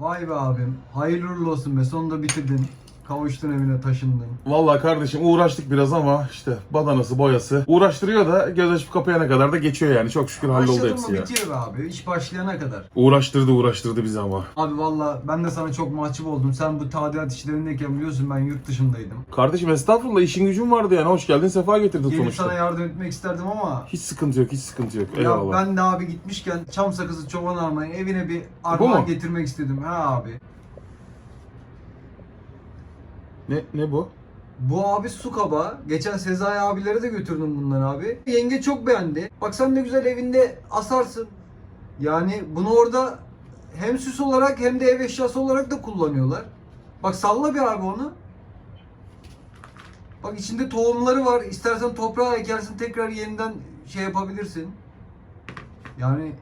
Vay be abim. Hayırlı olsun be. Sonunda bitirdin. Kavuştun evine taşındın. Vallahi kardeşim uğraştık biraz ama işte badanası boyası uğraştırıyor da göz açıp kapayana kadar da geçiyor yani. Çok şükür halloldu Başladın hepsi mı ya. bitiyor be abi. İş başlayana kadar. Uğraştırdı uğraştırdı bizi ama. Abi valla ben de sana çok mahcup oldum. Sen bu tadilat işlerindeyken biliyorsun ben yurt dışındaydım. Kardeşim estağfurullah işin gücün vardı yani. Hoş geldin sefa getirdin Gelip sonuçta. sana yardım etmek isterdim ama Hiç sıkıntı yok hiç sıkıntı yok. ya Eyvallah. ben de abi gitmişken çam sakızı çoban armayı evine bir mu? armağan getirmek istedim. Ha abi. Ne, ne bu? Bu abi su kaba. Geçen Sezai abilere de götürdüm bunları abi. Yenge çok beğendi. Bak sen de güzel evinde asarsın. Yani bunu orada hem süs olarak hem de ev eşyası olarak da kullanıyorlar. Bak salla bir abi onu. Bak içinde tohumları var. İstersen toprağa ekersin tekrar yeniden şey yapabilirsin. Yani